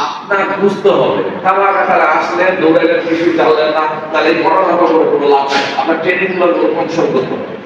আপনার বুঝতে হবে। খাবার খাবার আসলে দৌড়াইলে কিছু চাললেন না, তাহলে পড়াশোনা করে কোনো লাভ আপনার ট্রেনিংগুলো অনুসরণ করতে হবে।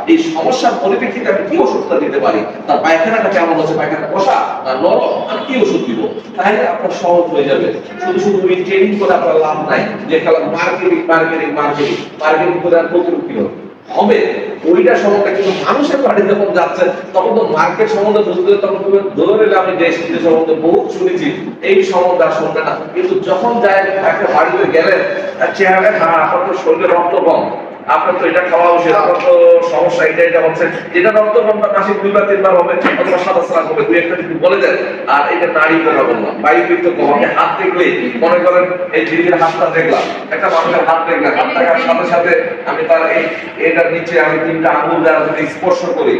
এই সমস্যার পরিপ্রেক্ষিতে আমি কি ওষুধটা দিতে পারি? তার পায়খানাটা কেমন আছে পায়খানা কষা না নরম? আমি কি ওষুধ দিব? তাহলে আপনার সহজ হয়ে যাবে। শুধু শুধু ওই ট্রেনিং করে আপনার লাভ নাই। যে খেলা মার্কেটিং মার্কেটিং মার্কেটিং মার্কেটিং করে আর কত কি হবে? হবে। ওইটা সম্বন্ধে কিন্তু মানুষের বাড়ি যখন যাচ্ছে, তখন তো মার্কেট সম্বন্ধে বুঝতে তখন তুমি ধরে আমি দেশ বিদেশ সম্বন্ধে বহুত শুনেছি। এই সম্বন্ধে আর শুনবে না। কিন্তু যখন যায় একটা বাড়িতে গেলেন, তার চেহারা না আপনার তো শরীরে রক্ত কম আপনার তো এটা খাওয়া উচিত, আপনার তো সমস্যা এটা এটা হচ্ছে, যেটা রক্ত তার মাসিক দুইবার, তিনবার হবে, অথবা সাদা সাদা হবে, দুই একটা যদি বলে দেন, আর এটা নারী কথা বললাম বায়ু বৃত্ত কম আপনি হাত দেখলে মনে করেন এই দিদির হাতটা দেখলাম, একটা মানুষের হাত দেখলাম, হাত দেখার সাথে সাথে আমি তার এই এটার নিচে আমি তিনটা আঙুল দ্বারা যদি স্পর্শ করি।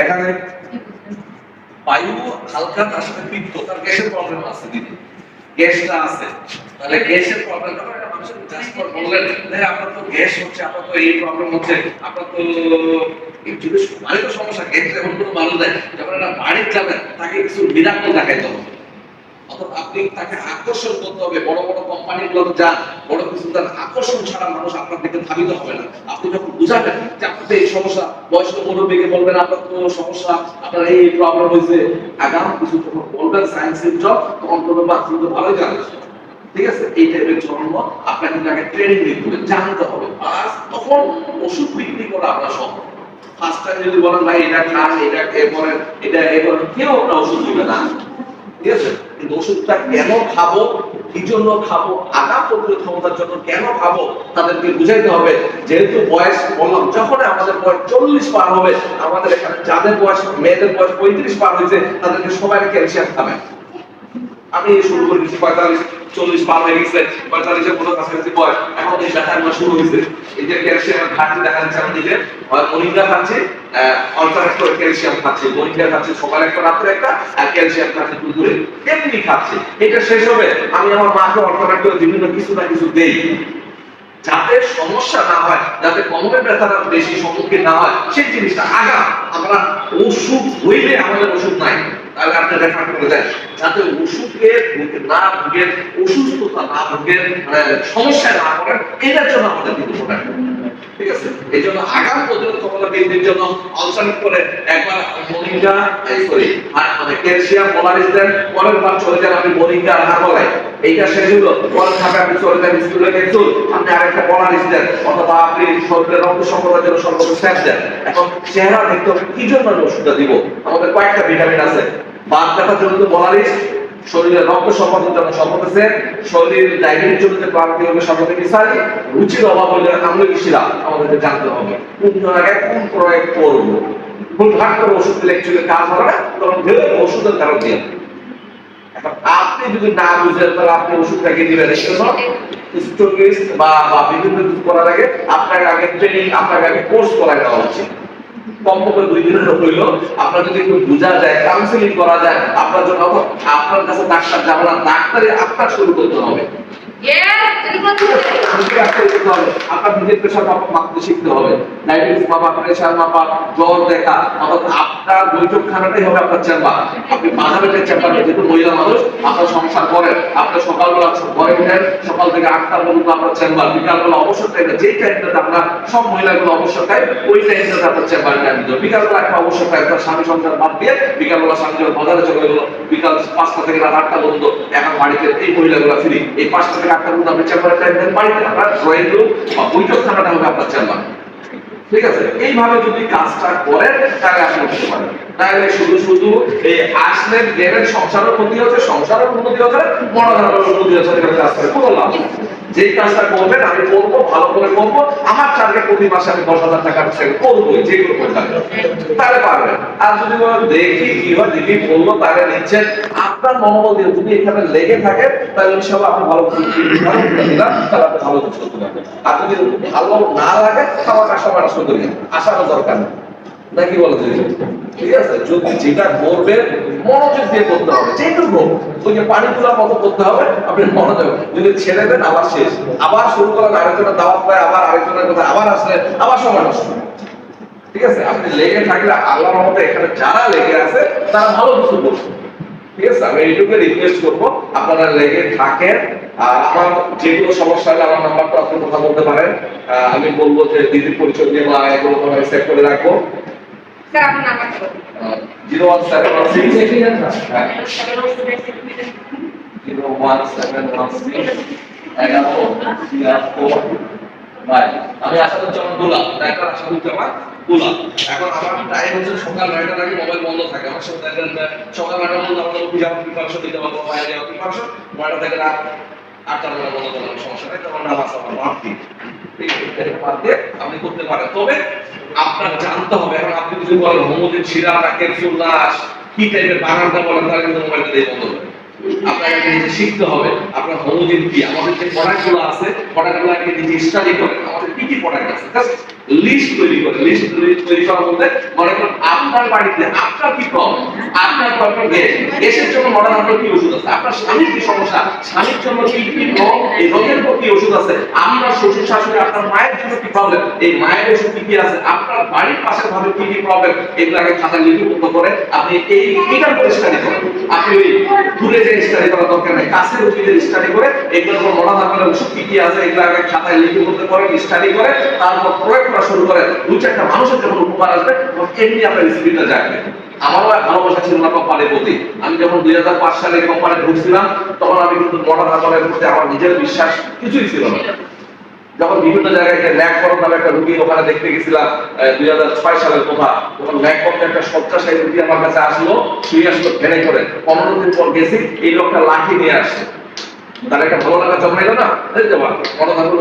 এখানে বায়ু হালকা, তার সাথে পিত্ত তার গ্যাসের প্রবলেম আছে দিদি। গ্যাসটা আছে। তাহলে গ্যাসের প্রবলেমটা একটা মানুষের জাস্ট করে বললেন। যে আপনার তো গ্যাস হচ্ছে, আপনার তো এই প্রবলেম হচ্ছে, আপনার তো মানে তো সমস্যা গ্যাস যখন কোনো মানুষ দেয় যখন একটা বাড়ির যাবেন, তাকে কিছু মিরাকল দেখাইতে হবে। অর্থাৎ আপনি তাকে আকর্ষণ করতে হবে, বড় বড় কোম্পানি গুলো যান, বড় কিছু যান আকর্ষণ ছাড়া মানুষ আপনার দিকে ধাবিত হবে না। আপনি যখন বুঝাবেন যে আপনার তো এই সমস্যা, বয়স্ক মুরব্বীকে বলবেন, আপনার তো সমস্যা, আপনার এই প্রবলেম হয়েছে, আগাম কিছু যখন বলবেন সায়েন্সের জব তখন বলবেন বা তো ভালোই জানেন ঠিক আছে? এই টাইপের জন্ম আপনাকে তাকে ট্রেনিং দিতে হবে জানতে হবে। আর তখন ওষুধ বিক্রি করা আপনার সম্ভব। ফার্স্ট টাইম যদি বলেন, ভাই, এটা খান, এটা এ করেন এটা এ করেন, কেউ আপনার ওষুধ দিবে না। ঠিক আছে? কিন্তু ওষুধটা কেন খাব? কি জন্য খাব? আগা প্রতিরোধ ক্ষমতার জন্য কেন খাব? তাদেরকে বুঝাইতে হবে। যেহেতু বয়স বললাম, যখন আমাদের বয়স চল্লিশ পার হবে, আমাদের এখানে যাদের বয়স, মেয়েদের বয়স পঁয়ত্রিশ পার হয়েছে তাদেরকে সবাই ক্যালসিয়াম খাবেন। আমি শুরু করে দিচ্ছি পঁয়তাল্লিশ, চল্লিশ, পার হয়ে গেছে, পঁয়তাল্লিশের মতো কাছাকাছি বয়স। এখন এই ব্যথাগুলো শুরু হয়েছে। এই যে ক্যালসিয়ামের ঘাটতি দেখা যাচ্ছে আমি নিজে মরিঙ্গা খাচ্ছি অল্টারেট করে ক্যালসিয়াম খাচ্ছি মরিঙ্গা খাচ্ছি, সকালে একটা, রাত্রে একটা, আর ক্যালসিয়াম খাচ্ছি দুপুরে এমনি খাচ্ছি। এটা শেষ হবে। আমি আমার মাকে অল্টারেট করে বিভিন্ন কিছু না কিছু দেই। যাতে সমস্যা না হয়, যাতে কমরে ব্যথাটা বেশি সম্মুখীন না হয়, সেই জিনিসটা আগা আমরা ওষুধ হইলে আমাদের ওষুধ নাই। তাহলে আপনি রেফার করে দেন যাতে ওষুধকে না ভুগেন অসুস্থতা না ভুগেন মানে সমস্যায় না পড়েন এটার জন্য আমাদের কিন্তু ঠিক আছে? এই জন্য আগাম প্রতিরোধ ক্ষমতা বৃদ্ধির জন্য অল্টারনেট করে একবার মরিঙ্গা সরি মানে ক্যালসিয়াম পোলারিস দেন পরের বার চলে যান আপনি মরিঙ্গা আর হারবলাই এইটা শেষ হলো। পরের ধাপে আপনি চলে যান স্কুলে ক্যাপসুল আপনি আরেকটা পোলারিস দেন অথবা আপনি শরীরের রক্ত সম্পর্কের জন্য সর্বোচ্চ স্যাপ দেন। এখন চেহারা দেখতে কি জন্য আমি ওষুধটা দিব? আমাদের কয়েকটা ভিটামিন আছে। বাদ ব্যথার জন্য তো পোলারিস শরীরের রক্ত সম্পাদন শরীর হবে রুচির অভাব হলে আমলে শিরা আমাদেরকে জানতে হবে। কোন কোন প্রয়োগ করব? করে ওষুধ দিলে কাজ হবে না? তখন ভেবে ওষুধের কারণ দিয়ে আপনি যদি না বুঝেন, তাহলে আপনি ওষুধটাকে দিবেন? স্টোকিস্ট বা বিভিন্ন কিছু করার আগে আপনাকে আগে ট্রেনিং আপনাকে আগে কোর্স করাই দেওয়া উচিত। কমপক্ষে দুই দিনের হইল। আপনার যদি একটু বোঝা যায় কাউন্সিলিং করা যায়, আপনার জন্য আপনার কাছে ডাক্তার না, ডাক্তারে আপনার শুরু করতে হবে। বিকালবেলা যেই সব মহিলাগুলো ওই আপনার চেম্বারে বিকালবেলা একটা স্বামী সংসার বাদ দিয়ে বিকালবেলা স্বামী বাজারে চলে বিকাল পাঁচটা থেকে রাত আটটা পর্যন্ত এখন বাড়িতে এই মহিলাগুলো ফ্রি, এই পাঁচটা থেকে আটটা পর্যন্ত আপনি চেম্বারে টাইম বাড়িতে আপনার ড্রয়িং রুম বা বৈঠকখানাটা হবে আপনার চেম্বার ঠিক আছে? এইভাবে যদি কাজটা করেন, তাহলে আপনি উঠতে পারেন তাহলে শুধু শুধু এই আসলেন গেলেন সংসারের ক্ষতি হচ্ছে, সংসারের উন্নতি হচ্ছে মনোধারণের উন্নতি হচ্ছে এখানে কাজ করে। কোনো যেই কাজটা করবেন, আমি করব, ভালো করে করব। আমার টার্গেট প্রতি মাসে আমি দশ হাজার টাকা করব করে থাকবে তাহলে পারবেন আর যদি দেখি কীভাবে দিদি বলল তাকে নিচ্ছেন আপনার মনোবল দিয়ে যদি এখানে লেগে থাকে, তাহলে ইনশাআল্লাহ আপনি ভালো দিলাম তাহলে ভালো করতে পারবেন। আর যদি ভালো না লাগে সময় নষ্ট করি আসারও দরকার নাকি বলো দিদি? ঠিক আছে? যদি যেটা করবে মনোযোগ দিয়ে করতে হবে, যেটুকু ওই যে পানি তোলার মতো করতে হবে, আপনি মনোযোগ। যদি ছেড়ে দেন, আবার শেষ। আবার শুরু আরেকজনের দাওয়াত পায়, আবার আরেকজনের কথা, আবার আসলে আবার সময় নষ্ট। ঠিক আছে? আপনি লেগে থাকলে আল্লাহর রহমতে এখানে যারা লেগে আছে, তারা ভালো কিছু করছে। ঠিক আছে? আমি এইটুকু রিকোয়েস্ট করব। আপনারা লেগে থাকেন। আর আমার যেগুলো সমস্যা হলে আমার নাম্বারটা আপনি কথা বলতে পারেন। আমি বলব যে দিদির পরিচয় দিয়ে বা এগুলো সেভ করে রাখব। স্যার আপনার number zero one seven one six zero এখন আমার টাইম হচ্ছে সকাল নয়টার আগে মোবাইল বন্ধ থাকে। আমার সাথে সকাল নয়টার মধ্যে আমরা পিজামা প্রিপারেশন দিতে পারব বাইরে যাওয়া প্রিপারেশন নয়টা থেকে রাত আটটার মধ্যে বন্ধ করলাম সমস্যা নেই, তখন নামাজ আমার মাফ দিই ঠিক আছে আপনি করতে পারেন। তবে আপনার জানতে হবে, এখন আপনি যদি বলেন হোমোদিন শিরা না ক্যাপসুলাস কি টাইপের বানানটা বলেন, তাহলে কিন্তু মোবাইলটা দিয়ে বন্ধ হবে আপনাকে নিজে শিখতে হবে, আপনার হোমোজিন কি? আমাদের যে প্রোডাক্টগুলো আছে প্রোডাক্টগুলো আগে নিজে স্টাডি করেন। আমাদের কি কি প্রোডাক্ট আছে? লিস্ট তৈরি করে লিস্ট তৈরি করার মধ্যে মনে করুন আপনার বাড়িতে আপনার কি প্রবলেম আপনার প্রবলেম গ্যাস গ্যাসের জন্য মডার্ন আপনার কি ওষুধ আছে? আপনার স্বামীর কি সমস্যা? স্বামীর জন্য কি কি রোগ? এই রোগের কি ওষুধ আছে? আপনার শ্বশুর শাশুড়ি, আপনার মায়ের জন্য কি প্রবলেম এই মায়ের ওষুধ কি কি আছে? আপনার বাড়ির পাশের ভাবে কি কি প্রবলেম এগুলো আগে খাতা লিপিবদ্ধ করে আপনি এই এটার উপর স্টাডি করেন। আপনি ওই দূরে যে স্টাডি করার দরকার নেই কাছের উদ্ভিদের স্টাডি করে এগুলোর উপর মডার্ন আপনার ওষুধ কি কি আছে, এগুলো আগে খাতায় লিপিবদ্ধ করেন স্টাডি করে, তারপর প্রয়োগ করা শুরু করেন দু চারটা মানুষের যখন উপকার আসবে এমনি আপনার স্পিডটা যাবে। আমারও ভালোবাসা ছিল না কোম্পানির প্রতি। আমি যখন দুই হাজার পাঁচ সালে কোম্পানি ঢুকছিলাম, তখন আমি কিন্তু মডার্ন হাসপাতালের প্রতি আমার নিজের বিশ্বাস কিছুই ছিল না। যখন বিভিন্ন জায়গায় ল্যাক করোন নামে একটা রুগী ওখানে দেখতে গেছিলাম দুই হাজার ছয় সালের যখন ল্যাক একটা রুগী আমার কাছে আসলো, শুয়ে আসলো করে পনেরো দিন পর গেছি, এই লোকটা লাঠি নিয়ে আসছে। তার একটা ভালো লাগা না? পারেন মনোধারণ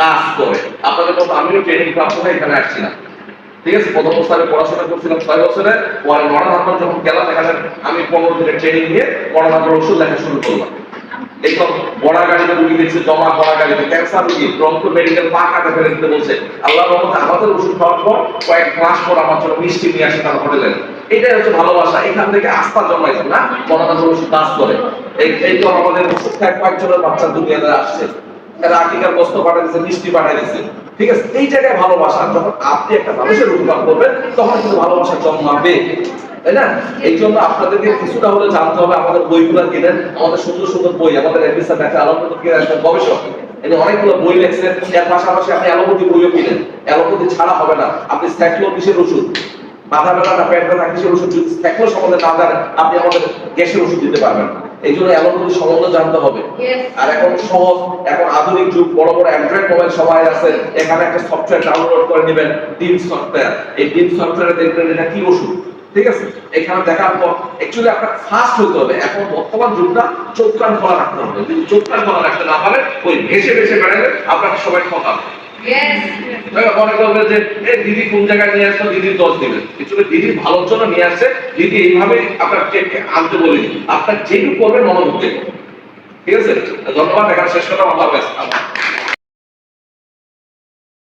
কাজ করে। আপনাদের মতো আমিও ট্রেনিং প্রাপ্ত হয়ে এখানে আসছিলাম। ঠিক আছে? প্রথম স্তরে পড়াশোনা করছিলাম ছয় বছরে, পরে মরণান্তর যখন গেলাম, এখানে আমি পনেরো দিনের ট্রেনিং নিয়ে মরণান্তর ওষুধ লেখা শুরু করলাম। এইসব বড় গাড়িতে রুগী দেখছে জমা বড় গাড়িতে ক্যান্সার রুগী ব্রঙ্ক মেডিকেল পা কাটা ফেলে দিতে বলছে। আল্লাহ রহমতে আমাদের ওষুধ খাওয়ার পর কয়েক মাস পর আমার জন্য মিষ্টি নিয়ে আসে তার হোটেলে এটাই হচ্ছে ভালোবাসা, এখান থেকে আস্থা জন্মাইছে না মরণান্তর ওষুধ কাজ করে। এই তো আমাদের ওষুধ কয়েকজনের বাচ্চা দুনিয়াতে আসছে। এরা আকিকার বস্ত্র পাঠিয়ে দিচ্ছে মিষ্টি পাঠিয়ে দিচ্ছে ঠিক আছে, এই জায়গায় ভালোবাসা, যখন আপনি একটা মানুষের উপকার করবেন, তখন কিন্তু ভালোবাসা জন্মাবে। তাই না? এই জন্য আপনাদেরকে কিছুটা হলে জানতে হবে, আমাদের কিনেন, আমাদের সুন্দর সুন্দর বই, আমাদের এপিসোড একটা আলোচনা কিনে একটা গবেষক। এনে অনেকগুলো বই লেখছেন, এর পাশাপাশি আপনি বইও কিনেন। ছাড়া হবে না, আপনি স্ট্যাকলো কিসের ওষুধ, মাথা ব্যথা পেট ব্যথা কিসের ওষুধ সম্বন্ধে না জানেন, আপনি আমাদের গ্যাসের ওষুধ দিতে পারবেন না। এই জন্য এমন অ্যালোপ্যাথি সম্বন্ধে জানতে হবে। আর এখন সহজ এখন আধুনিক যুগ বড় বড় অ্যান্ড্রয়েড মোবাইল সবাই আছে এখানে একটা সফটওয়্যার ডাউনলোড করে নেবেন ডিম সফটওয়্যার এই ডিম সফটওয়্যারে দেখবেন এটা কি ওষুধ ঠিক আছে? এখানে দেখার পর অ্যাকচুয়ালি আপনার ফাস্ট হতে হবে। এখন বর্তমান যুগটা চোখ কান খোলা রাখতে হবে। যদি চোখ কান খোলা রাখতে না পারেন ওই ভেসে ভেসে বেড়ালে আপনাকে সবাই ঠকাবে। মনে করবে যে দিদি কোন জায়গায় নিয়ে দিদির দশ দিবেন দিদির ভালোর জন্য নিয়ে আসছে। দিদি এইভাবে আপনার আনতে বলি আপনার যেটুকু করবেন মনোযোগ দিয়ে ঠিক আছে? ধন্যবাদ দেখার শেষ কথা আমার